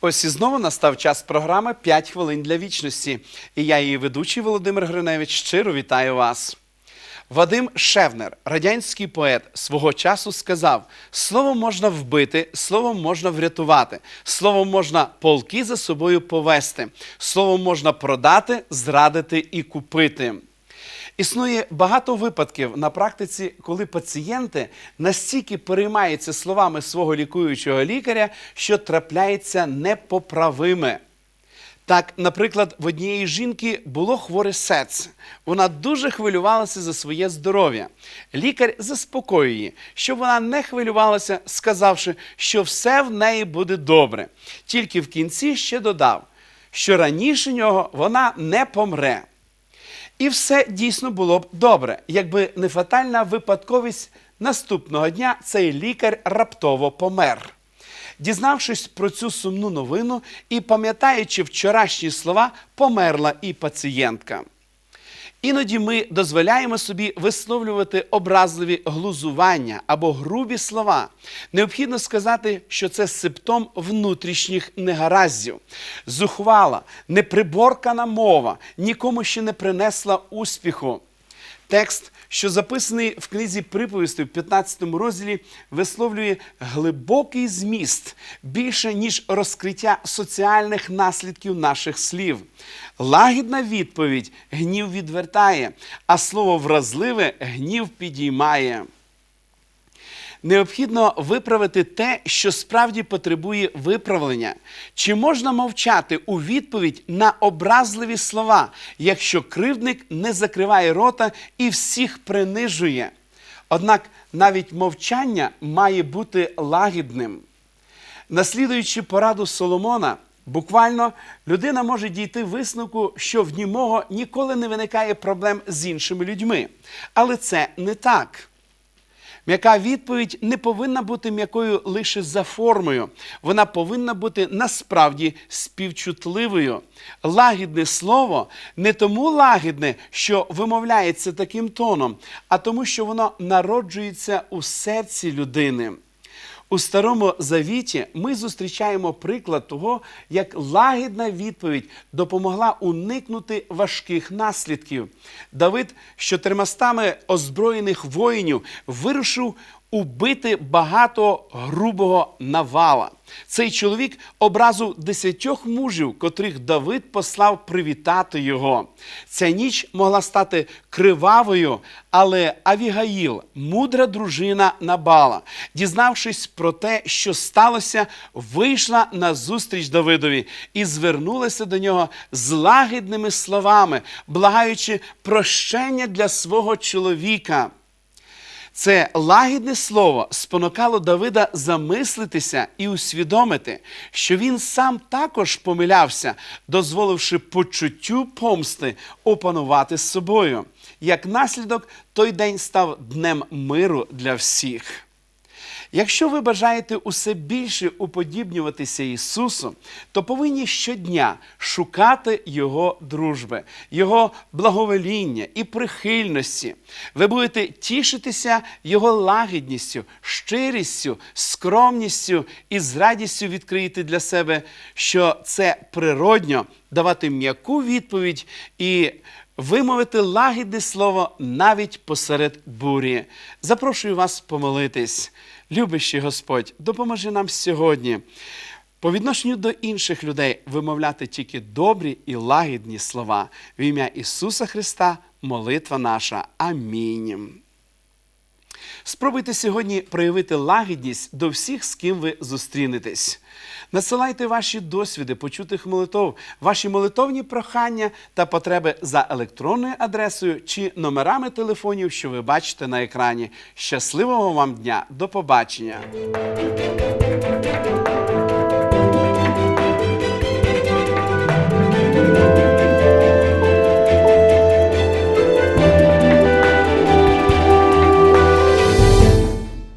Ось і знову настав час програми «5 хвилин для вічності. І я, її ведучий Володимир Гриневич, щиро вітаю вас. Вадим Шевнер, радянський поет, свого часу сказав: словом можна вбити, словом можна врятувати, словом можна полки за собою повести, словом можна продати, зрадити і купити. Існує багато випадків на практиці, коли пацієнти настільки переймаються словами свого лікуючого лікаря, що трапляється непоправиме. Так, наприклад, в однієї жінки було хворе серце. Вона дуже хвилювалася за своє здоров'я. Лікар заспокоює її, щоб вона не хвилювалася, сказавши, що все в неї буде добре. Тільки в кінці ще додав, що раніше нього вона не помре. І все дійсно було б добре, якби не фатальна випадковість наступного дня цей лікар раптово помер. Дізнавшись про цю сумну новину і пам'ятаючи вчорашні слова, померла і пацієнтка. Іноді ми дозволяємо собі висловлювати образливі глузування або грубі слова. Необхідно сказати, що це симптом внутрішніх негараздів. Зухвала, неприборкана мова нікому ще не принесла успіху. Текст, що записаний в книзі приповісти в 15 розділі, висловлює глибокий зміст більше ніж розкриття соціальних наслідків наших слів. Лагідна відповідь гнів відвертає, а слово вразливе гнів підіймає. Необхідно виправити те, що справді потребує виправлення. Чи можна мовчати у відповідь на образливі слова, якщо кривдник не закриває рота і всіх принижує? Однак навіть мовчання має бути лагідним. Наслідуючи пораду Соломона, буквально людина може дійти висновку, що в німого ніколи не виникає проблем з іншими людьми. Але це не так. М'яка відповідь не повинна бути м'якою лише за формою. Вона повинна бути насправді співчутливою. Лагідне слово не тому лагідне, що вимовляється таким тоном, а тому, що воно народжується у серці людини. У старому завіті ми зустрічаємо приклад того, як лагідна відповідь допомогла уникнути важких наслідків. Давид з чотирмастами озброєних воїнів вирушив убити багато грубого навала. Цей чоловік образив десятьох мужів, котрих Давид послав привітати його. Ця ніч могла стати кривавою, але Авігаїл, мудра дружина Набала, дізнавшись про те, що сталося, вийшла на зустріч Давидові і звернулася до нього з лагідними словами, благаючи прощення для свого чоловіка. Це лагідне слово спонукало Давида замислитися і усвідомити, що він сам також помилявся, дозволивши почуттю помсти опанувати з собою. Як наслідок, той день став днем миру для всіх. Якщо ви бажаєте усе більше уподібнюватися Ісусу, то повинні щодня шукати Його дружби, Його благовоління і прихильності. Ви будете тішитися Його лагідністю, щирістю, скромністю і з радістю відкриєте для себе, що це природньо давати м'яку відповідь і вимовити лагідне слово навіть посеред бурі. Запрошую вас помолитись. Любящий Господь, допоможи нам сьогодні по відношенню до інших людей вимовляти тільки добрі і лагідні слова. В ім'я Ісуса Христа, молитва наша. Амінь. Спробуйте сьогодні проявити лагідність до всіх, з ким ви зустрінетесь. Насилайте ваші досвіди, почутих молитов, ваші молитовні прохання та потреби за електронною адресою чи номерами телефонів, що ви бачите на екрані. Щасливого вам дня! До побачення!